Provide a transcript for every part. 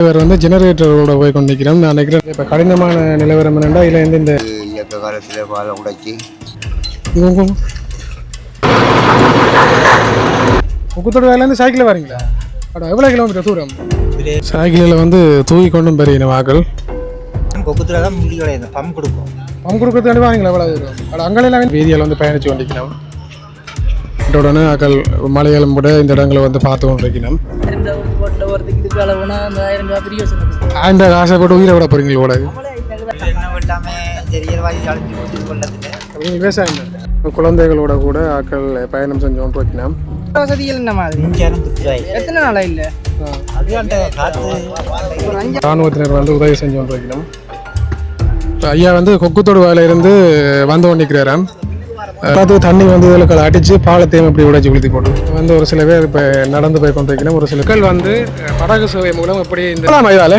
இவர் வந்து ஜெனரேட்டரோட போய் கொண்டிருக்கிறோம் நான் நினைக்கிறேன் இப்போ கடினமான நிலவரம் என்னென்னா இல்லை வந்து இந்த இயக்க காலத்தில் பாலை உடைச்சி முக்கத்தோட வேலையிலேருந்து சைக்கிளில் வரீங்களா? அட எவ்வளோ கிலோமீட்டர் தூரம்? சைக்கிளில் வந்து தூக்கி கொண்டும் பெரிய வாக்கள். கொக்குத்தில் தான் முடி கிடையாது பம் கொடுக்கும் பம் கொடுக்கறது வாங்கிங்களா எவ்வளோ தூரம்? அட அங்கெல்லாம் வீதியால் வந்து பயணிச்சு கொண்டிருக்கணும் உடனே அக்கள் மலையாளம் கூட இந்த இடங்களை வந்து பார்த்து கொண்டிருக்கணும் இந்த போட்டில் ஒருத்துக்கு இதுக்கு அளவுனா அந்த ஆயிரம் பெரிய அந்த காசை போட்டு உயிரை விட கூட விவசாயம் குழந்தைகளோட கூட ஆக்கள் பயணம் செஞ்சு கொண்டு வைக்கணும் வசதிகள் என்ன மாதிரி? எத்தனை நாளா இல்ல? ராணுவத்தினர் வந்து உதவி செஞ்சு கொண்டு வைக்கணும் இப்ப ஐயா வந்து கொக்குத்தோடு இருந்து வந்து கொண்டிருக்கிறாராம். பார்த்து தண்ணி வந்து இதில் அடித்து பாலத்தையும் இப்படி உடைச்சி உளுத்தி போட்டு. வந்து ஒரு சில பேர் இப்போ நடந்து போய் கொண்டு வைக்கணும் ஒரு சில மக்கள் வந்து படகு சேவை மூலம் எப்படி இந்த இதால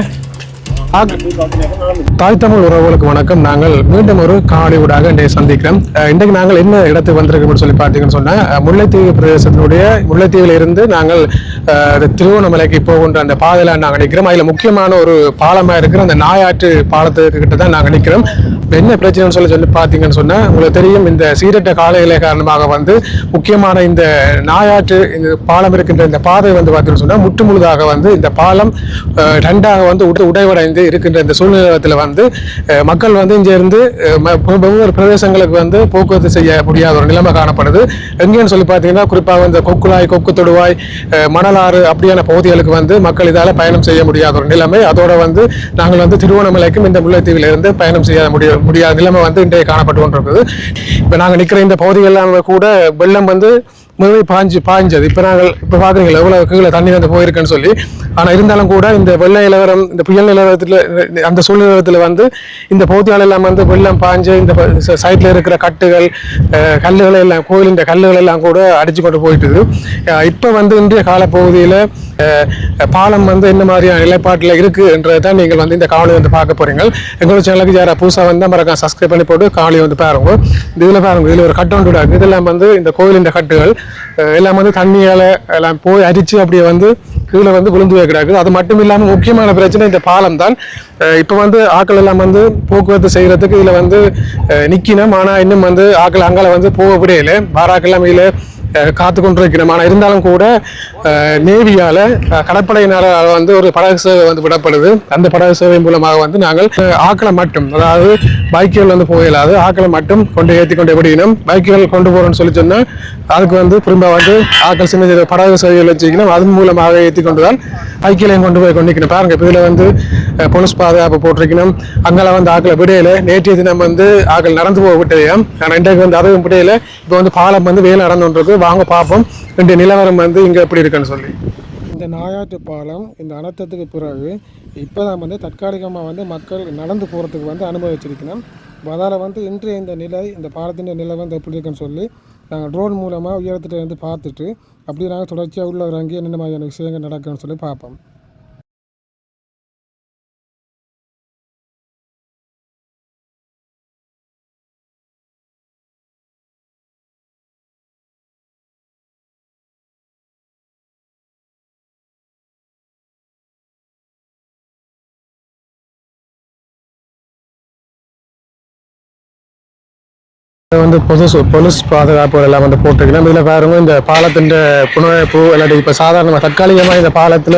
தாய் தமிழ் உறவுகளுக்கு வணக்கம். நாங்கள் மீண்டும் ஒரு காணொளி ஊடாக இன்றைய சந்திக்கிறோம். இன்றைக்கு நாங்கள் என்ன இடத்துக்கு வந்திருக்கோம்னு சொல்லி பார்த்தீங்கன்னு சொன்னால் முல்லைத்தீவு பிரதேசத்தினுடைய முல்லைத்தீவில் இருந்து நாங்கள் திருவண்ணாமலைக்கு போகின்ற அந்த பாதையில் நாங்கள் நிற்கிறோம் அதில் முக்கியமான ஒரு பாலமாக இருக்கிற அந்த நாயாற்று பாலத்துக்கு கிட்ட தான் நாங்கள் நிற்கிறோம் என்ன பிரச்சனைன்னு சொல்லி சொல்லி பார்த்தீங்கன்னு சொன்னால் உங்களுக்கு தெரியும் இந்த சீரற்ற காலநிலை காரணமாக வந்து முக்கியமான இந்த நாயாற்று இந்த பாலம் இருக்கின்ற இந்த பாதை வந்து பார்த்தீங்கன்னு சொன்னால் முற்று முழுதாக வந்து இந்த பாலம் டண்டாக ரெண்டாக வந்து உட- உடைவடைந்து இருக்கின்ற இந்த சூழ்நிலத்தில் வந்து மக்கள் வந்து இங்கே இருந்து வெவ்வேறு பிரதேசங்களுக்கு வந்து போக்குவரத்து செய்ய முடியாத ஒரு நிலைமை காணப்படுது. எங்கேன்னு சொல்லி பார்த்தீங்கன்னா குறிப்பாக இந்த கொக்குழாய் கொக்கு தொடுவாய் மணலாறு அப்படியான பகுதிகளுக்கு வந்து மக்கள் இதால் பயணம் செய்ய முடியாத ஒரு நிலைமை. அதோட வந்து நாங்கள் வந்து திருவோணமலைக்கும் இந்த முல்லைத்தீவில் இருந்து பயணம் செய்ய முடியும். முடியாத நிலைமை வந்து இன்றைய காணப்பட்டு கொண்டிருக்குது இப்போ நாங்கள் நிற்கிற இந்த பகுதிகளெல்லாம் கூட வெள்ளம் வந்து முதவே பாஞ்சு பாய்ஞ்சது. இப்போ நாங்கள் இப்போ பார்க்குறீங்களா எவ்வளோ கீழே தண்ணி வந்து போயிருக்குன்னு சொல்லி. ஆனால் இருந்தாலும் கூட இந்த வெள்ள நிலவரம் இந்த புயல் நிலவரத்தில் அந்த சூழ்நிலத்தில் வந்து இந்த பகுதியால் எல்லாம் வந்து வெள்ளம் பாஞ்சு இந்த சைட்டில் இருக்கிற கட்டுகள் கல்லுகள் எல்லாம் கோயிலின் கல்லுகள் எல்லாம் கூட அடிச்சு கொண்டு போயிட்டுது. இப்போ வந்து இன்றைய காலப்பகுதியில் பாலம் வந்து என்ன மாதிரியான நிலைப்பாட்டில் இருக்குன்றதை தான் நீங்கள் வந்து இந்த காவலி வந்து பார்க்க போறீங்க. எங்களோட சேனலுக்கு யாரா புதுசாக வந்து மறக்காம சப்ஸ்கிரைப் பண்ணி போட்டு காவலி வந்து பாருங்க. இந்த இதில் பாருங்க இதில் ஒரு கட்டு ஒன்று இருக்கு. இதெல்லாம் வந்து இந்த கோயிலின் கட்டுகள் எல்லாம் வந்து தண்ணியால் எல்லாம் போய் அரிச்சு அப்படியே வந்து கீழே வந்து விழுந்து வைக்கிறாங்க அது மட்டும் இல்லாமல் முக்கியமான பிரச்சனை இந்த பாலம் தான். இப்போ வந்து ஆட்கள் எல்லாம் வந்து போக்குவரத்து செய்கிறதுக்கு இதில் வந்து நிற்கணும் ஆனால் இன்னும் வந்து ஆக்கள் அங்கால வந்து போக விடையில பாராக்கள் எல்லாம் இதில் காத்து கொண்டிருக்கிறோம் ஆனால் இருந்தாலும் கூட நேவியால் நேவியால கடற்படையினால வந்து ஒரு படகு சேவை வந்து விடப்படுது. அந்த படகு சேவை மூலமாக வந்து நாங்கள் ஆக்களை மட்டும் அதாவது பைக்குகள் வந்து போயிடாது ஆக்களை மட்டும் கொண்டு ஏற்றி கொண்டு எப்படினும் பைக்குகள் கொண்டு போகிறோம்னு சொல்லி சொன்னால் அதுக்கு வந்து திரும்ப வந்து ஆக்கள் சின்ன சின்ன படகு சேவைகள் வச்சுக்கணும் அதன் மூலமாக ஏற்றி கொண்டு தான் பைக்கிலையும் கொண்டு போய் கொண்டிருக்கணும். பாருங்க இப்போ இதில் வந்து அஹ், போலீஸ் பாதுகாப்பு போட்டிருக்கணும். அங்கெல்லாம் வந்து ஆக்களை விடையில. நேற்றைய தினம் வந்து ஆக்கள் நடந்து போக விட்டதையும் ஆனால் இன்றைக்கு வந்து அதுவும் விடையில. இப்போ வந்து பாலம் வந்து வேலை நடந்துருக்கு வாங்க பார்ப்போம். இந்த நிலவரம் வந்து இங்கே எப்படி இருக்குன்னு சொல்லி. இந்த நாயாற்று பாலம் இந்த அனர்த்தத்துக்கு பிறகு இப்போ தான் வந்து தற்காலிகமாக வந்து மக்கள் நடந்து போகிறதுக்கு வந்து அனுபவிச்சிருக்கணும் அதால் வந்து இன்றைய இந்த நிலை இந்த பாலத்தின் நிலை வந்து எப்படி இருக்குன்னு சொல்லி நாங்கள் ட்ரோன் மூலமாக உயரத்துல வந்து பார்த்துட்டு அப்படி நாங்கள் தொடர்ச்சியாக உள்ள இறங்கி என்னென்ன மாதிரியான விஷயங்கள் நடக்குன்னு சொல்லி பார்ப்போம். வந்து பொது சு- போலீஸ் பாதுகாப்பு எல்லாம் வந்து போட்டிருக்கணும் இதில் பாருங்க இந்த பாலத்தின் புனரமைப்பு இல்லாட்டி இப்போ சாதாரணமாக தற்காலிகமாக இந்த பாலத்தில்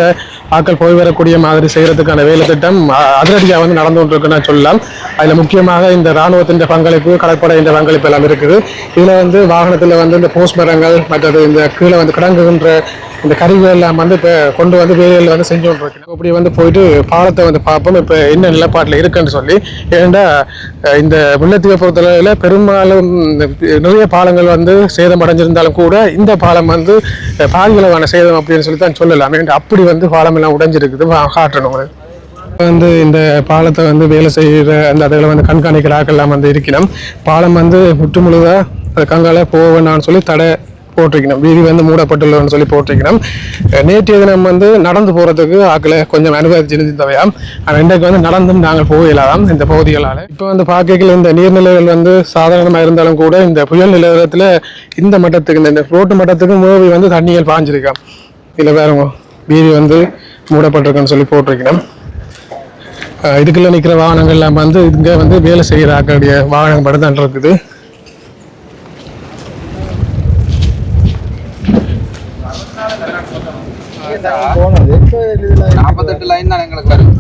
ஆட்கள் போய் வரக்கூடிய மாதிரி செய்கிறதுக்கான வேலை திட்டம் அதிரடியாக வந்து நடந்து கொண்டிருக்குன்னு சொல்லலாம். அதில் முக்கியமாக இந்த இராணுவத்தின் பங்களிப்பு கடற்படையின் பங்களிப்பு எல்லாம் இருக்குது. இதில் வந்து வாகனத்தில் வந்து இந்த போஸ்ட் மரங்கள் மற்றது இந்த கீழே வந்து கிடங்குகின்ற இந்த கருவிகள் எல்லாம் வந்து இப்போ கொண்டு வந்து வேலைகள் வந்து செஞ்சு கொண்டிருக்கணும் இப்படி வந்து போயிட்டு பாலத்தை வந்து பார்ப்போம். இப்போ என்ன நிலப்பாட்டில் இருக்குன்னு சொல்லி ஏன்னா இந்த முல்லைத்தீவை பொறுத்தளவில் பெரும்பாலும் நிறைய பாலங்கள் வந்து சேதம் அடைஞ்சிருந்தாலும் கூட இந்த பாலம் வந்து பாதிகளவான சேதம் அப்படின்னு சொல்லி தான் சொல்லலாம். ஏன்னா அப்படி வந்து பாலம் எல்லாம் உடைஞ்சிருக்குது. காட்டணும் வந்து இந்த பாலத்தை வந்து வேலை செய்கிற அந்த அதில் வந்து கண்காணிக்கிற வந்து இருக்கணும். பாலம் வந்து முற்று முழுதாக கங்கால போக சொல்லி தடை போட்டிருக்கணும். வீதி வந்து மூடப்பட்டுள்ளதுன்னு சொல்லி போட்டிருக்கணும். நேற்றைய தினம் வந்து நடந்து போகிறதுக்கு ஆக்களை கொஞ்சம் அனுமதிச்சிருந்தவையாம் ஆனால் இன்றைக்கு வந்து நடந்தும் நாங்கள் போகலாம் இந்த பகுதிகளால். இப்போ வந்து பார்க்கல இந்த நீர்நிலைகள் வந்து சாதாரணமாக இருந்தாலும் கூட இந்த புயல் நிலவரத்தில் இந்த மட்டத்துக்கு இந்த- ரோட்டு மட்டத்துக்கு மூவி வந்து தண்ணிகள் பாஞ்சிருக்கான் இதில் வேறு வீதி வந்து மூடப்பட்டிருக்குன்னு சொல்லி போட்டிருக்கணும். இதுக்குள்ளே நிற்கிற வாகனங்கள் எல்லாம் வந்து இங்கே வந்து வேலை செய்கிற ஆக்களுடைய வாகனம் மட்டும் தான் இருக்குது போனது இப்போ இதுல நாற்பத்தெட்டு லைன் தான் எங்களுக்கு வரும்.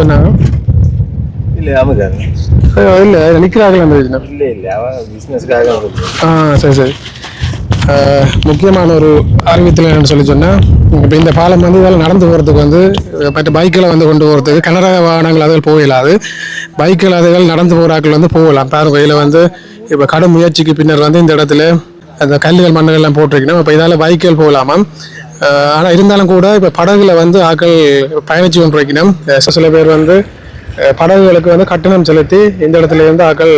சொன்னாங்க? இல்லை இல்லை நிற்கிறார்கள் அந்த யோஜனை இல்லை இல்லை அவன் பிஸ்னஸ்க்காக ஆ சரி சரி. முக்கியமான ஒரு அறிவித்தல் என்னன்னு சொல்லி சொன்னால் இப்போ இந்த பாலம் வந்து இதில் நடந்து போகிறதுக்கு வந்து மற்ற பைக்கில் வந்து கொண்டு போகிறதுக்கு கனரக வாகனங்கள் அதில் போகலாது பைக்கில் அதுகள் நடந்து போகிறாக்கள் வந்து போகலாம். இதில் வந்து இப்போ கடும் முயற்சிக்கு பின்னர் வந்து இந்த இடத்துல அந்த கல்லுகள் மண்ணுகள்லாம் போட்டிருக்கணும். இப்போ இதால் பைக்குகள் போகலாமாம் ஆனால் இருந்தாலும் கூட இப்போ படகுல வந்து ஆக்கள் பயணிச்சு கொண்டிருக்கணும் சில பேர் வந்து படகுகளுக்கு வந்து கட்டணம் செலுத்தி இந்த இடத்துல இருந்து ஆக்கள்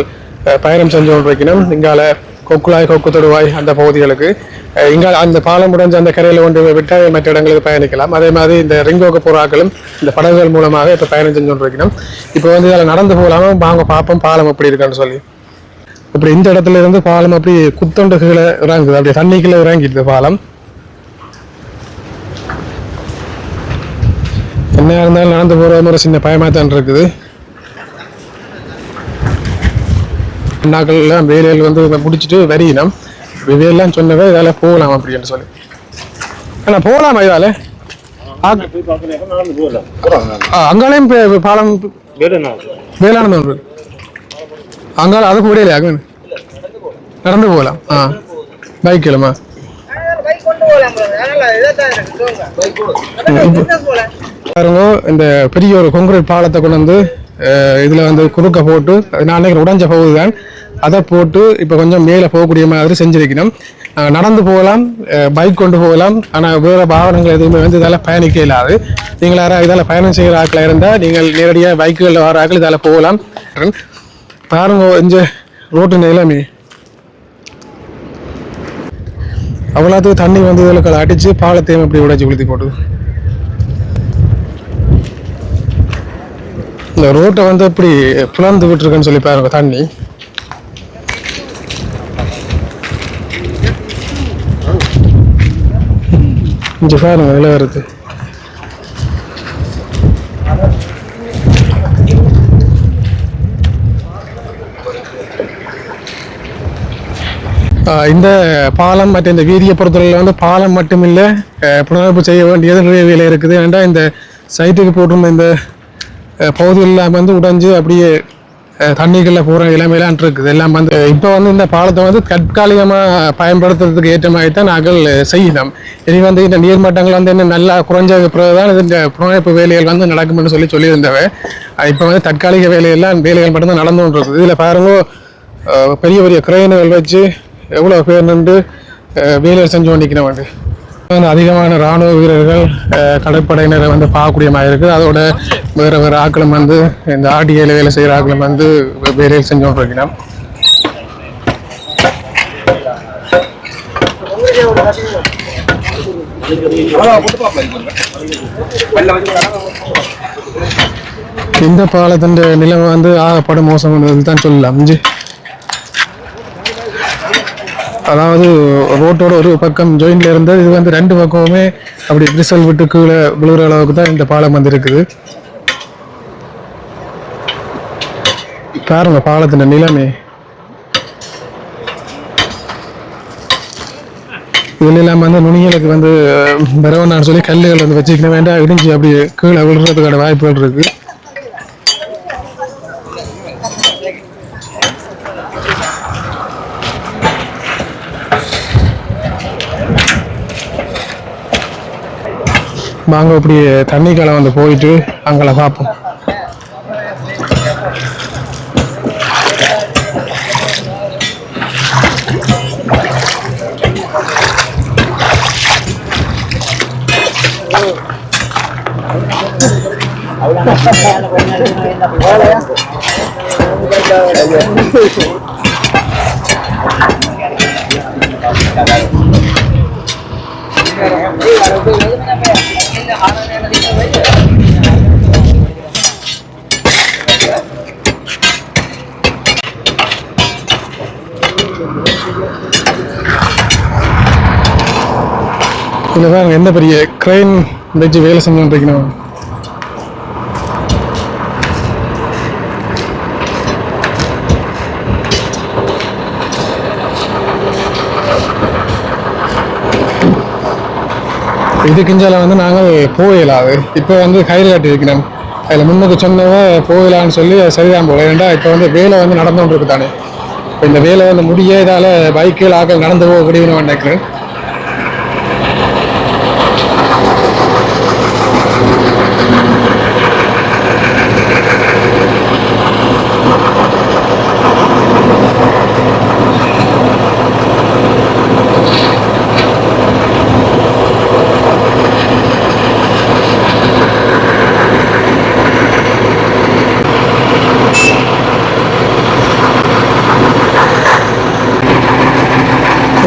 பயணம் செஞ்சு கொண்டிருக்கணும் இங்கால கொக்குளாய் கொக்கு தொடுவாய் அந்த பகுதிகளுக்கு. இங்கால அந்த பாலம் முடிஞ்சு அந்த கரையில் கொண்டு விட்டால் மற்ற இடங்களுக்கு பயணிக்கலாம். அதே மாதிரி இந்த ரிங்கோக்கு புறாக்களும் இந்த படகுகள் மூலமாக இப்போ பயணம் செஞ்சு கொண்டு வைக்கணும் இப்போ வந்து இதில் நடந்து போகலாமல் வாங்க பார்ப்போம் பாலம் எப்படி இருக்கான்னு சொல்லி. இப்படி இந்த இடத்துல இருந்து பாலம் அப்படி குத்தொண்டு கீழே இறங்குது. அப்படியே தண்ணிக்குள்ளே இறங்கிடுது பாலம். என்ன இருந்தாலும் நடந்து போகிற ஒரு சின்ன பயமாக தான் இருக்குது அண்ணாக்கள்லாம் வேலையில் வந்து இதை முடிச்சுட்டு வரியினம். வேலையெல்லாம் சொன்னவே இதால் போகலாம் அப்படின்னு சொல்லி. ஆனால் போகலாமா இதால்? அங்காலையும் பாலம் வேளாண் இருக்கு அங்கால அது முடியலையா நடந்து போகலாம். ஆ பைக்கிலுமா பாருங்க இந்த பெரிய ஒரு கொங்கிரீட் பாலத்தை கொண்டு வந்து இதில் இதுல வந்து குறுக்க போட்டு நான் நினைக்கிறேன் உடைஞ்ச பகுதி தான் அதை போட்டு இப்போ கொஞ்சம் மேலே போகக்கூடிய மாதிரி செஞ்சிருக்கணும். நடந்து போகலாம் பைக் கொண்டு போகலாம். ஆனால் வேறு வாகனங்கள் எதுவுமே வந்து இதால் பயணிக்க இல்லாது நீங்கள் யாராவது இதால் பயணம் செய்கிற ஆட்களாக இருந்தால் நீங்கள் நேரடியாக பைக்குகளில் வர ஆட்கள் இதால் போகலாம். பாருங்க இந்த ரோட்டு நிலைமை. அவ்வளோத்துக்கு தண்ணி வந்து இதில் அடித்து பாலத்தையும் அப்படி உடைச்சி உளுத்தி போட்டுது. இந்த ரோட்டை வந்து இப்படி புலர்ந்து விட்டுருக்குன்னு சொல்லி பாருங்க தண்ணி. இங்கே பாருங்க இதில் வருது. இந்த பாலம் மற்ற இந்த வீதியை பொறுத்தவரையில் வந்து பாலம் மட்டும் இல்லை புனரமைப்பு செய்ய வேண்டியது நிறைய வேலை இருக்குது. ஏன்னா இந்த சைட்டுக்கு போட்டிருந்த இந்த பகுதியெல்லாம் வந்து உடைஞ்சு அப்படியே தண்ணிகளில் போகிற இளமையிலான் இருக்குது. எல்லாம் வந்து இப்போ வந்து இந்த பாலத்தை வந்து தற்காலிகமாக பயன்படுத்துறதுக்கு ஏற்ற மாதிரி தான் நாங்கள் செய்யணும் இனி வந்து இந்த நீர்மட்டங்கள் வந்து இன்னும் நல்லா குறைஞ்ச பிறகு தான் இந்த புனமைப்பு வேலைகள் வந்து நடக்கும்னு சொல்லி சொல்லியிருந்தவை இப்போ வந்து தற்காலிக வேலையெல்லாம் வேலைகள் மட்டும்தான் நடந்து இருக்குது இதில் பாருங்க பெரிய பெரிய கிரெயின்கள் வச்சு எவ்வளோ பேர் நின்று வேலைகள் செஞ்சு கொண்டிருக்கிறவங்க. வந்து அதிகமான இராணுவ வீரர்கள் கடற்படையினரை வந்து பார்க்கக்கூடிய மாதிரி இருக்குது. அதோட வேறு வேறு ஆக்களும் வந்து இந்த ஆர்டிஏல வேலை செய்கிற ஆக்களும் வந்து வேலையில் செஞ்சு கொண்டிருக்கிறோம் இந்த பாலத்தின் நிலைமை வந்து ஆகப்படும் மோசம் தான் சொல்லலாம். அதாவது ரோட்டோட ஒரு பக்கம் ஜாயின்ல இருந்தது இது வந்து ரெண்டு பக்கமுமே அப்படி விரிசல் விட்டு கீழே விழுகிற அளவுக்கு தான் இந்த பாலம் வந்து இருக்குது. பாருங்க பாலத்தின் நிலைமை. இதுல இல்லாம வந்து நுனிகளுக்கு வந்து பரவனான்னு சொல்லி கல்லுகள் வந்து வச்சுக்கணும் வேண்டாம் இடிஞ்சு அப்படி கீழே விழுறதுக்கான வாய்ப்புகள் இருக்கு. வாங்க இப்படி தண்ணி காலம் வந்து போயிட்டு அங்கே பார்ப்போம் இங்கே தான் எந்த பெரிய க்ரைன் வச்சு வேலை செஞ்சுருக்கணும் இது கிஞ்சால வந்து நாங்கள் போயிடலாது இப்போ வந்து கயிறு கட்டி அதில் முன்னுக்கு சொன்னவ போயிடலான்னு சொல்லி சரிதான் போகல ஏன்டா இப்போ வந்து வேலை வந்து நடந்துகிட்டு இருக்கு தானே இப்போ இந்த வேலை வந்து முடிய இதால் பைக்கில் ஆக்கள் நடந்து போக முடியும்னு நினைக்கிறேன்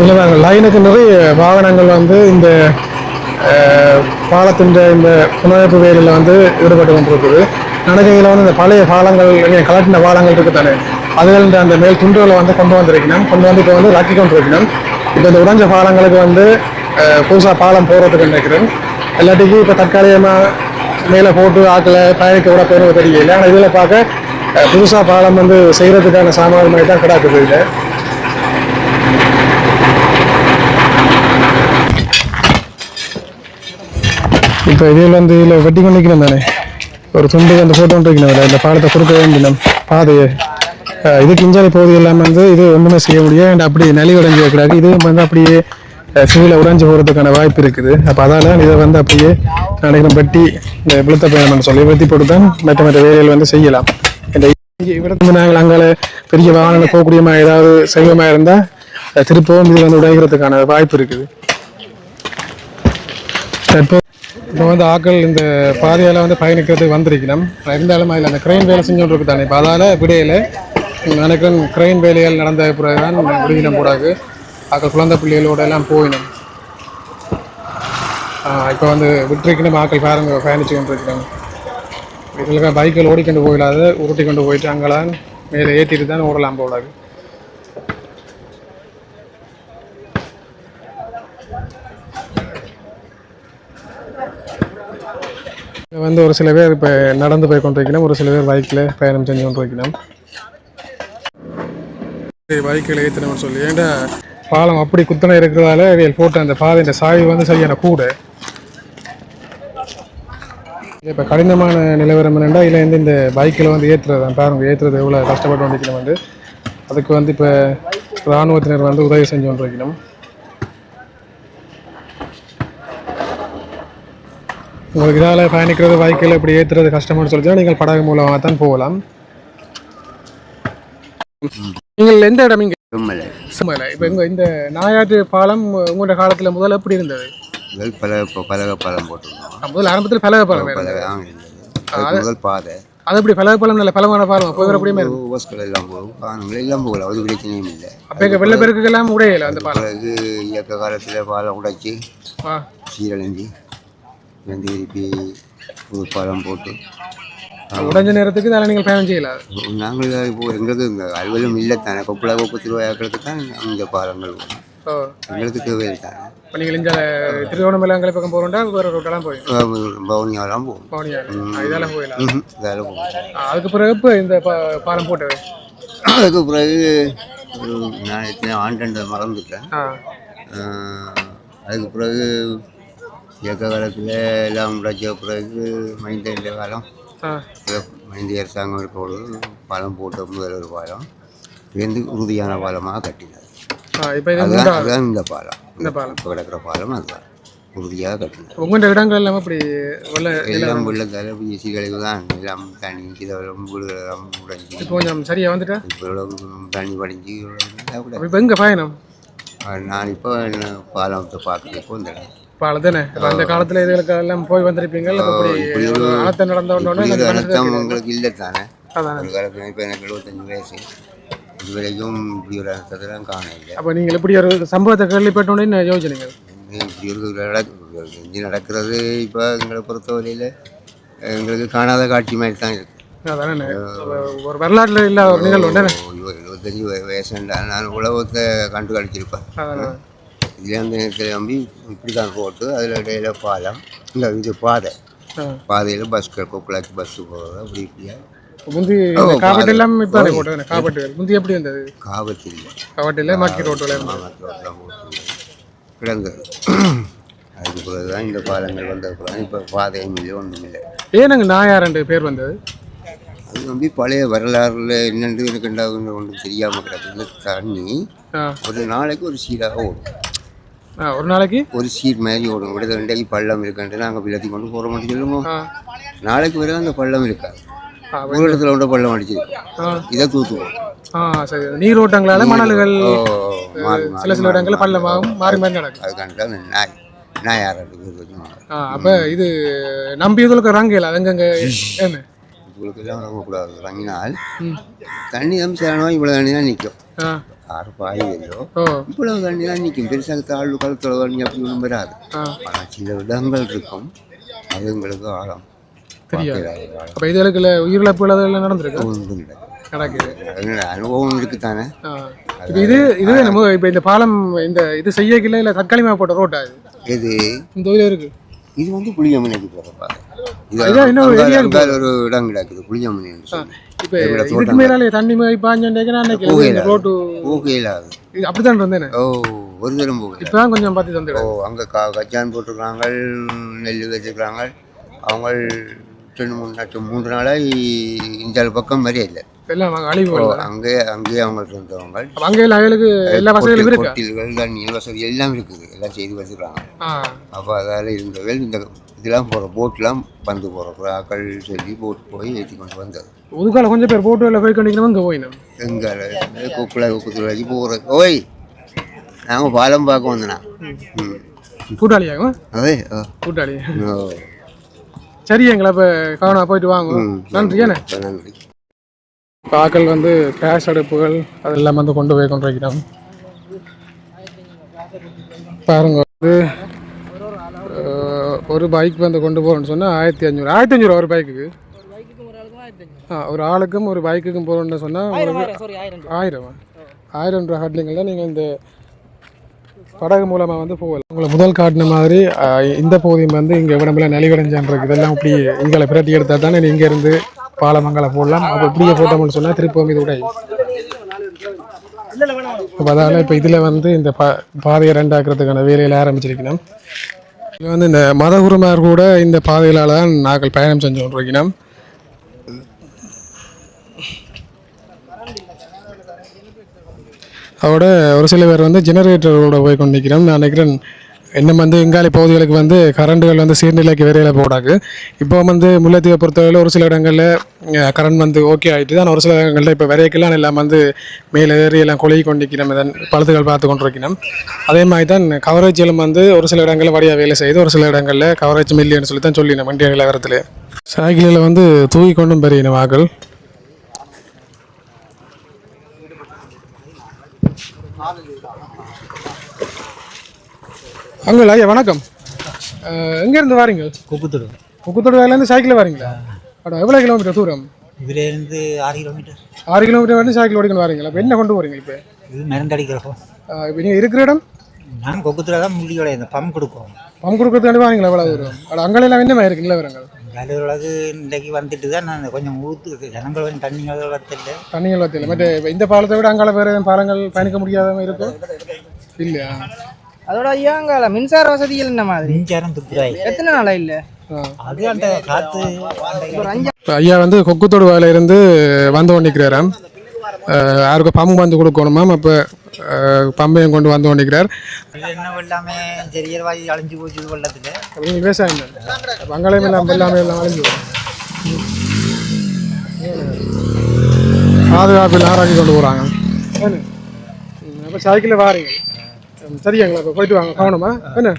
இதில் நாங்கள் லைனுக்கு நிறைய வாகனங்கள் வந்து இந்த பாலத்தின் இந்த புனரமைப்பு வேலையில் வந்து ஈடுபட்டு கொண்டிருக்குது. நடக்கையில் வந்து இந்த பழைய பாலங்கள் இங்கே கலட்டின பாலங்கள் இருக்குது தானே? அதுகளின் அந்த மேல் துண்டுகளை வந்து கொண்டு வந்திருக்கணும். கொண்டு வந்து இப்போ வந்து ரக்கி கொண்டிருக்கணும். இப்போ இந்த உடைஞ்ச பாலங்களுக்கு வந்து புதுசாக பாலம் போடுறதுக்கு நினைக்கிறேன். எல்லாத்துக்கும் இப்போ தற்காலிகமாக மேலே போட்டு ஆக்கில் பயணிக்க விட போகிறது தெரியல. ஆனால் இதில் பார்க்க புதுசாக பாலம் வந்து செய்கிறதுக்கான சாமான் மாதிரி தான் கிடாக்குது இதில். இப்போ இதில் வந்து இதில் வெட்டி கொண்டிருக்கணும் நிற்கணும் தானே? ஒரு துண்டு அந்த போட்டு கொண்டு இருக்கணும் இந்த பாலத்தை கொடுக்க வேண்டினோம் பாதையை. இதுக்கு இஞ்சாலை போகுது இல்லாமல் வந்து இது ஒன்றுமே செய்ய முடியாது. அப்படி நலிவடைஞ்சு வைக்கிறாங்க இதுவும் வந்து அப்படியே சிவில உடைஞ்சு போகிறதுக்கான வாய்ப்பு இருக்குது. அப்போ அதனால் இதை வந்து அப்படியே நினைக்கிறோம் வெட்டி இந்த விழுத்த பயணம்னு சொல்லி வெட்டி போட்டு தான் மற்ற மற்ற வேலைகள் வந்து செய்யலாம். இந்த இவ்வளவு நாங்கள் அங்கே பெரிய வாகனங்கள் போகக்கூடியமா ஏதாவது செய்வமாக இருந்தால் திருப்பவும் இது வந்து உடைகிறதுக்கான வாய்ப்பு இருக்குது. தற்போது இப்போ வந்து ஆக்கள் இந்த பாதையால் வந்து பயணிக்கிறதுக்கு வந்திருக்கணும். இருந்தாலும் அதில் அந்த கிரெயின் வேலை செஞ்சோட்டு இருக்கு தானே. இப்போ அதால் விடையில் நினைக்கிறேன் கிரெயின் வேலைகள் நடந்த பிறகு தான் முடிவினம் கூடாது ஆக்கள் குழந்தை பிள்ளைகளோட எல்லாம் போயிடும். இப்போ வந்து விட்டுருக்கணும் ஆக்கள் பாருங்க பயணிச்சு கொண்டு இருக்கிறாங்க இதில் பைக்கில் ஓடிக்கொண்டு போயிடாது உருட்டி கொண்டு போயிட்டு அங்கெல்லாம் மேலே ஏற்றிட்டு தான் ஓடலாம் போடாது வந்து ஒரு சில பேர் இப்போ நடந்து போய் கொண்டிருக்கணும் ஒரு சில பேர் பைக்கில் பயணம் செஞ்சு கொண்டிருக்கணும் பைக்கில் ஏற்றணும்னு சொல்லி. ஏன்டா? பாலம் அப்படி குத்தனை இருக்கிறதால இவையில் போட்ட அந்த பாதையின் சாய்வு வந்து சரியான கூட. இப்போ கடினமான நிலவரம் என்னென்னா இதில் வந்து இந்த பைக்கில் வந்து ஏற்றுறது தான். பாருங்க ஏற்றுறது எவ்வளோ கஷ்டப்பட்டு கொண்டிருக்கணும் வந்து. அதுக்கு வந்து இப்போ இராணுவத்தினர் வந்து உதவி செஞ்சு கொண்டிருக்கணும் உங்களுக்கு இதால் பயணிக்கிறது பைக்கில் இப்படி ஏற்றுறது கஷ்டம்னு சொல்லிச்சுன்னா நீங்கள் படகு மூலமாக தான் போகலாம். நீங்கள் எந்த இடம் இங்கே? செம்மலை இப்போ இங்கே இந்த நாயாற்று பாலம் உங்களோட காலத்தில் முதல்ல எப்படி இருந்தது? முதல் பல பலக பாலம் போட்டிருந்தோம். அஹ் முதல்ல ஆரம்பத்தில் பலக பாலம் முதல் பாதை. அது எப்படி பலக பாலம் நல்ல பலமான பாலம்? வரக்கூடிய மாதிரி ஓஸ்கள் எல்லாம் போகும். காணுங்கள் எல்லாம் போகலாம் அது பிரச்சனையும் இல்லை. அப்போ எங்கள் வெள்ளப்பெருக்குக்கெல்லாம் உடையல அந்த பாலம்? இயக்க காலத்தில் பாலம் உடைச்சி சீரழிஞ்சு வந்து திருப்பி புது பாலம் போட்டு. உடைஞ்ச நேரத்துக்கு அதில் நீங்கள் பயணம் செய்யலாம் நாங்கள் இப்போ எங்களுக்கு இந்த அலுவலும் இல்லை தானே. கொப்புளா கொப்பு திருவாயாக்களுக்கு தான் இந்த பாலங்கள். ஓ. எங்களுக்கு தேவையில்லை தானே. இப்போ நீங்கள் இந்த திருவோணமலை அங்கே பக்கம் போகிறோம்டா வேறு ரோட்டெல்லாம் போயிடும் பவுனியாலாம் போகும் பவனியார் இதெல்லாம் போயிடலாம் ம்ஹும். இதால போகும் அதுக்கு பிறகு இப்போ இந்த பாலம் போட்டது? அதுக்கு பிறகு நான் எத்தனை ஆண்டு மறந்துட்டேன். அதுக்கு பிறகு இயக்க காலத்தில் எல்லாம் உடைச்ச பிறகு மைந்த இந்த காலம். மைந்த அரசாங்கம் இருக்கொழுது பாலம் போட்ட முதல் ஒரு பாலம் இது உறுதியான பாலமாக இது அதுதான் அதுதான் இந்த பாலம். இந்த பாலம். இப்போ கிடக்கிற பாலம் அதுதான். உறுதியாக கட்டினது உங்கள்கிட்ட இடங்கள் எல்லாம் வெள்ள எல்லாம் வெள்ளத்தால் பிஎஸ்சி கழிவு தான். எல்லாம் தண்ணி இதெல்லாம் வீடுகளெல்லாம் உடைஞ்சி. இப்போ கொஞ்சம் சரியாக வந்துட்டா? இப்போ தண்ணி படிஞ்சு இவ்வளவு இப்போ எங்கே பயணம்? நான் இப்போ என்ன பாலத்தை பார்க்குறதுக்கு வந்தேன். பாலம் தானே இப்போ அந்த காலத்தில் இதுகளுக்கு எல்லாம் போய் வந்திருப்பீங்க ஆழத்தை நடந்த உடனே. உங்களுக்கு இல்லை தானே ஒரு காலத்தில் இப்போ எனக்கு எழுபத்தஞ்சு வயசு இது வரைக்கும் இப்படி ஒரு அனர்த்தத்தை தான் காண இல்லை அப்போ நீங்கள் இப்படி ஒரு சம்பவத்தை கேள்விப்பட்டோன்னே யோசிச்சீங்க இப்படி ஒரு இங்கே நடக்கிறது இப்போ எங்களை பொறுத்தவரையில் எங்களுக்கு காணாத காட்சி மாதிரி தான் இருக்கு அதானே ஒரு வரலாற்றில் இல்லாத ஒரு நிகழ்வு எழுபத்தஞ்சு வய- வயசுண்டா நான் உலகத்தை கண்டு கழிச்சிருப்பேன் இதுலேருந்து கிளம்பி இப்படி தான் போட்டு அதில் இடையில பாலம். இல்லை இது பாதை. பாதையில் பஸ்கள் கொக்குளாச்சி பஸ்ஸு போகிறது அப்படி இப்படியா. முந்தி எல்லாம் பாதை. இப்போ. போட்டது? காப்பட்டுகள் முந்தி எப்படி இருந்தது? காவத்தில் காப்பட்டில் மக்கி ரோட்டில் மாமரத்தோட்டெல்லாம் போட்டு கிடந்தது அதுக்கு பிறகு தான் இந்த பாலங்கள் வந்த பிறகு இப்போ பாதையும் இல்லை ஒன்றும் இல்லை. ஏனங்க நாயாரண்டு பேர் வந்தது? அது வந்து பழைய வரலாறுல என்னென்று எனக்கு ஒன்றும் தெரியாமல் தண்ணி ஒரு நாளைக்கு ஒரு சீராக ஓடும். ஒரு நாளைக்கு? ஒரு சீர் மாதிரி ஓடும். விடுதலை ரெண்டைக்கு பள்ளம் இருக்குன்ட்டு நாங்கள் பிள்ளத்தி கொண்டு போகிற மாட்டேன் சொல்லுவோம் நாளைக்கு பிறகு அந்த பள்ளம் இருக்காது ஒரு இடத்துல ஒன்று பள்ளம் அடிச்சிருக்கும் இதை தூத்துவோம் ஆ சரி. நீரோட்டங்களால மணல்கள் சில சில இடங்களில் பள்ளமாகவும் மாறி. மாறி நடக்கும். அந்த நாய் நாய் ஆ அப்போ இது நம்பியதுக்கு ரங்கையில் அதுங்க என்ன? உங்களுக்கு எல்லாம் வரக்கூடாது இறங்கினால் ம். தண்ணி தான் சேரணும் இவ்வளோ தண்ணி தான் நிற்கும். ஆறு பாய் வரும் இவ்வளவு தண்ணி தான் நிற்கும் பெருசாக தாழ்வு கழுத்துல தண்ணி அப்படி ஒன்றும் வராது ஆனால் சில இடங்கள் இருக்கும் அது உங்களுக்கு ஆழம் அப்போ இதுகளுக்குள்ள உயிரிழப்பு அதெல்லாம் நடந்திருக்கு ஒன்றும் நடக்குது அனுபவம் இருக்குத்தானே ஆ இப்போ இது இது நம்ம இப்போ இந்த பாலம் இந்த இது செய்யக்கில்ல இல்லை மாவு போட்ட ரோட்டா இது இந்த இருக்கு இது வந்து புளியமனைக்கு போகிற பாதை இது ஒரு இடம் கிடக்குது இப்போ இதுக்கு மேலே தண்ணி மாதிரி பாஞ்சேன் நான் ரோட்டு போகையில் அப்படித்தான் இருந்தேன் ஓ ஒரு தரம் போகல. இப்போ தான் கொஞ்சம் பார்த்து ஓ அங்கே கா கச்சான் போட்டிருக்காங்க நெல் வச்சுருக்காங்க அவங்க ரெண்டு மூணு நாட்டு மூன்று நாளாக இந்த பக்கம் மாதிரியே இல்லை. எல்லாம் அழிவு. அங்கே அங்கேயே அவங்க இருந்தவங்க அங்கே எல்லா வசதிகளும் இருக்கா? கொட்டில்கள் தண்ணீர் வசதி எல்லாம் இருக்குது. எல்லாம் செய்து வச்சுருக்காங்க அப்போ அதால் இருந்தவர்கள் இந்த இதெல்லாம் போகிற போட்லாம் வந்து போகிற புறாக்கள் சொல்லி போட் போய் ஏற்றி கொண்டு வந்தது. ஒதுக்கால கொஞ்சம் பேர் போட்டு எல்லாம் போய் கொண்டிக்கணும் இங்கே போயினோம். எங்கள் கொக்குல கொக்குத்துல வச்சு போகிற ஓய் நாங்கள் பாலம் பார்க்க வந்தனா. ம். கூட்டாளியாகும் அதே கூட்டாளி சரி எங்களை இப்போ கவனம் போயிட்டு வாங்க. நன்றி ஏண்ணே நன்றி. பாக்கள் வந்து கேஸ் அடுப்புகள் அதெல்லாம் வந்து கொண்டு போய் கொண்டிருக்கிறோம். பாருங்க வந்து ஒரு பைக் வந்து கொண்டு போகிறோன்னு சொன்னால் ஆயிரத்தி அஞ்சூறு. ஆயிரத்தி அஞ்சூறு ஒரு பைக்குக்கு ஆ ஒரு ஆளுக்கும் ஒரு பைக்குக்கும் போகிறோன்னு சொன்னால் ஆயிரம் ஆயிரம் ரூபா. ஹட்லிங்கில் நீங்கள் இந்த படகு மூலமாக வந்து போகலாம். உங்களை முதல் காட்டின மாதிரி இந்த பகுதியும் வந்து இங்கே உடம்புல நலிவடைஞ்சான்ருக்கு இதெல்லாம் இப்படி இங்களை பிரட்டி எடுத்தால் தானே நீங்கள் இருந்து பாலமங்கலை போடலாம். அப்போ இப்படியே போட்டோம்னு சொன்னால் திருப்பவும் இது உடை இப்போ அதால் இப்போ இதில் வந்து இந்த பா பாதையை ரெண்டாக்குறதுக்கான வேலையில் ஆரம்பிச்சிருக்கணும். இது வந்து இந்த மதகுருமார் கூட இந்த பாதையிலால் தான் நாங்கள் பயணம் செஞ்சு கொண்டிருக்கிறோம். அதோட ஒரு சில பேர் வந்து ஜெனரேட்டரோட போய் கொண்டிருக்கிறோம். நான் நினைக்கிறேன் இன்னும் வந்து இங்காலி பகுதிகளுக்கு வந்து கரண்ட்டுகள் வந்து சீர்நிலைக்கு விரையில் போடாது. இப்போ வந்து முல்லைத்தீவை பொறுத்தவரையில் ஒரு சில இடங்களில் கரண்ட் வந்து ஓகே ஆகிட்டு தான் ஒரு சில இடங்களில் இப்போ விரைக்கெல்லாம் எல்லாம் வந்து மேலே ஏறி எல்லாம் கொழுகி கொண்டிருக்கிறோம். இதன் பழுத்துகள் பார்த்து கொண்டிருக்கிறோம். அதே மாதிரி தான் கவரேஜிலும் வந்து ஒரு சில இடங்களில் வழியாக வேலை செய்யுது. ஒரு சில இடங்களில் கவரேஜ் மில்லியன்னு சொல்லி தான் சொல்லினோம் இந்திய நிலவரத்தில். சைக்கிளில் வந்து தூக்கி கொண்டும் பெரியணும் ஆக்கள். அங்குள் ஐயா வணக்கம் எங்கேருந்து வாரீங்க? குக்குத்தொடு குக்குத்தொடு வேலையிலேருந்து சைக்கிளில் வாரீங்களா? அடா எவ்வளோ கிலோமீட்டர் தூரம்? இதுலேருந்து ஆறு கிலோமீட்டர் ஆறு கிலோமீட்டர் வந்து சைக்கிள் ஓடிக்கணும் வாரீங்களா? இப்போ என்ன கொண்டு போகிறீங்க இப்போ? இது மருந்தடிக்கிறோம் இப்போ நீங்கள் இருக்கிற இடம்? நான் கொக்குத்தில் தான் முள்ளியோட இந்த பம்ப் கொடுக்கும் பம்ப் கொடுக்கறதுக்காண்டி வாரீங்களா எவ்வளோ தூரம்? அட அங்கெல்லாம் என்ன மாதிரி இருக்குங்களா வரங்கள் வேலையோளவு இன்றைக்கு வந்துட்டு தான் நான் கொஞ்சம் ஊற்று ஜனங்கள் கொஞ்சம் தண்ணி வளர்த்தில்லை தண்ணி வளர்த்தில்லை மற்ற இந்த பாலத்தை விட அங்கால வேறு பாலங்கள் பயணிக்க முடியாத இருக்கும் இல்லையா? அதோட ஐயாங்கால மின்சார வசதிகள் என்ன மாதிரி? மின்சாரம் துப்புராய். எத்தனை நாளா இல்ல? அது அந்த இப்ப ஐயா வந்து கொக்குத்தோடு வேலையில இருந்து வந்து கொண்டிருக்கிறாராம். யாருக்கும் பம்பு வந்து கொடுக்கணுமாம் அப்போ பம்பையும் கொண்டு வந்து கொண்டிருக்கிறார். என்ன வெள்ளாமே செடியல் வாரி அழிஞ்சு போச்சு வெள்ளத்துல விவசாயம் அங்கேயும் எல்லாம் எல்லாமே எல்லாம் அழிஞ்சு. பாதுகாப்பில் ஆராய்ச்சி கொண்டு போகிறாங்க அப்போ சைக்கிளில் வாரீங்க. சரியாங்களா இப்போ? போயிட்டு வாங்க கவனமா என்ன?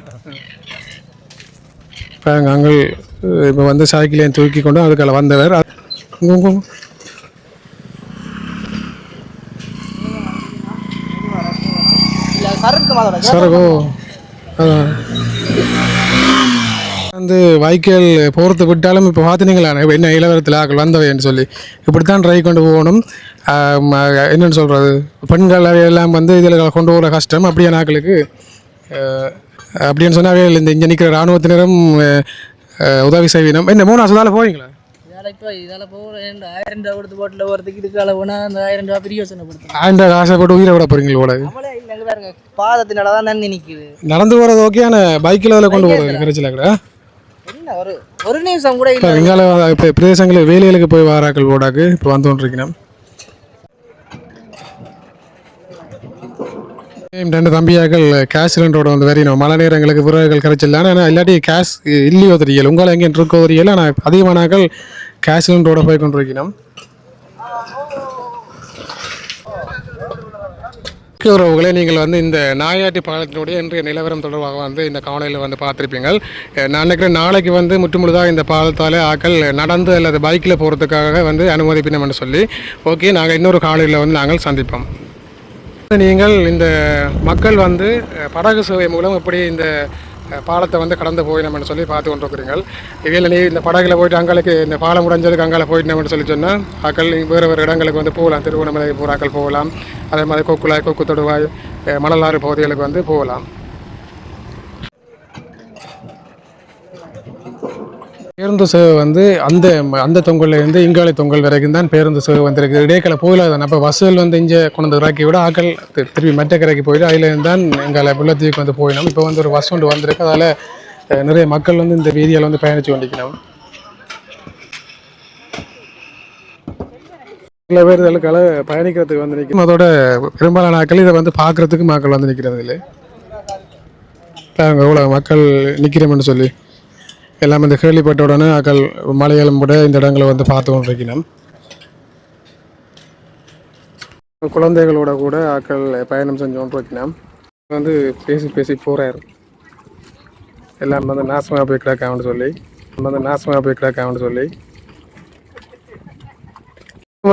பாருங்க அங்கே இப்போ வந்து சைக்கிளையும் தூக்கி கொண்டு அதுக்கால வந்தவர். சரக்கு அதான் வந்து வைக்கல் போகிறத விட்டாலும் இப்போ பார்த்துனீங்களா என்ன இளவரத்தில் ஆக்கள் வந்தவைன்னு சொல்லி. இப்படித்தான் ட்ரை கொண்டு போகணும். என்னன்னு சொல்கிறது பெண்கள் எல்லாம் வந்து இதில் கொண்டு போகிற கஷ்டம். அப்படியே நாக்களுக்கு அப்படின்னு சொன்னாவே இந்த இங்கே நிற்கிற இராணுவத்தினரும் உதவி செய்வினோம். என்ன மூணு போவீங்களா இதால் இப்போ இதால் போகிற ஆயிரம் ரூபா கொடுத்து போட்டில் இதுக்கால போனால் அந்த ஆயிரம் ரூபா ஆண்ட ஆசைப்பட்டு உயிரை விட போகிறீங்களா அங்கே பாருங்க பாதத்தினால தான் தண்ணி நிற்குது நடந்து போகிறது ஓகே ஆனால் பைக்கில் அதில் கொண்டு போகிறது கிடைச்சல கூட ஒரு ஒரு நிமிஷம் கூட இல்லை. எங்கால இப்போ பிரதேசங்களில் வேலைகளுக்கு போய் வாராக்கள் ஓடாக்கு இப்போ வந்து கொண்டிருக்கிறோம் ரெண்டு தம்பியாக்கள் கேஷ் சிலிண்டரோட வந்து வரையணும் மழை நேரங்களுக்கு விறகுகள் கரைச்சிடல ஆனால் இல்லாட்டி கேஷ் இல்லையோ தெரியல. உங்களால் எங்கே இருக்கோ தெரியல ஆனால் அதிகமானாக்கள் கேஷ் சிலிண்டரோட போய் கொண்டிருக்கிறோம் உறவுகளே நீங்கள் வந்து இந்த நாயாட்டி பாலத்தினுடைய இன்றைய நிலவரம் தொடர்பாக வந்து இந்த காலையில் வந்து பார்த்துருப்பீங்கள் நான் நினைக்கிறேன் நாளைக்கு வந்து முற்றுமுழுதாக இந்த பாலத்தால் ஆக்கள் நடந்து அல்லது பைக்கில் போகிறதுக்காக வந்து அனுமதிப்பினோம்னு சொல்லி ஓகே நாங்கள் இன்னொரு காலையில் வந்து நாங்கள் சந்திப்போம். நீங்கள் இந்த மக்கள் வந்து படகு சேவை மூலம் எப்படி இந்த பாலத்தை வந்து கடந்து போயினோம்னு சொல்லி பார்த்து கொண்டிருக்கிறீங்கள் இதில் நீ இந்த படகுல போயிட்டு அங்களுக்கு இந்த பாலம் முடிஞ்சதுக்கு அங்கால போயிட்டோம்னு சொல்லி சொன்னால் ஆக்கள் வேறு வேறு இடங்களுக்கு வந்து போகலாம். திருவண்ணாமலை பூராக்கள் போகலாம். அதே மாதிரி கொக்குலாய் கொக்கு தொடுவாய் மணலாறு பகுதிகளுக்கு வந்து போகலாம். பேருந்து சேவை வந்து அந்த அந்த தொங்கல்லேருந்து இங்காலை தொங்கல் வரைக்கும் தான் பேருந்து சேவை வந்திருக்கு. இடைக்கல போயில அப்போ வசூல் வந்து இங்கே கொண்டு வந்து இறக்கி விட ஆக்கள் திருப்பி மற்ற கரைக்கு போயிட்டு அதிலேருந்து தான் எங்களை புள்ளத்தீவுக்கு வந்து போயினோம். இப்போ வந்து ஒரு பஸ் ஒன்று வந்திருக்கு. அதால் நிறைய மக்கள் வந்து இந்த வீதியால் வந்து பயணித்து கொண்டிருக்கணும் சில பேர் இதுக்கால பயணிக்கிறதுக்கு வந்து நிற்கும் அதோட பெரும்பாலான ஆட்கள் இதை வந்து பார்க்கறதுக்கு மக்கள் வந்து நிற்கிறது இல்லை. எவ்வளோ மக்கள் நிற்கிறோம்னு சொல்லி. எல்லாம் இந்த கேள்விப்பட்ட உடனே அக்கள் மலையாளம் கூட இந்த இடங்களை வந்து பார்த்து கொண்டிருக்கணும் குழந்தைகளோட கூட ஆக்கள் பயணம் செஞ்சு கொண்டிருக்கணும் வந்து பேசி பேசி போகிறார் எல்லாம் வந்து நாசமாக போய் கிடக்காமன்னு சொல்லி வந்து நாசமாக போய் கிடக்காமன்னு சொல்லி.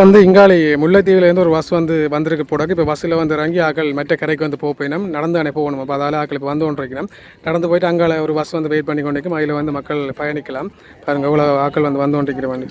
வந்து இங்காலி முல்லைத்தீவுலேருந்து ஒரு பஸ் வந்து வந்திருக்கு போடாக்கு இப்போ பஸ்ஸில் வந்து இறங்கி ஆக்கள் மற்ற கரைக்கு வந்து போயினோம் நடந்து அணை போகணும். அப்போ அதால் ஆக்கள் இப்போ வந்து கொண்டிருக்கணும் நடந்து போயிட்டு அங்கால ஒரு பஸ் வந்து வெயிட் பண்ணி கொண்டிருக்கும். அதில் வந்து மக்கள் பயணிக்கலாம். பாருங்கள் அவ்வளோ ஆக்கள் வந்து வந்து கொண்டிருக்கிறவங்க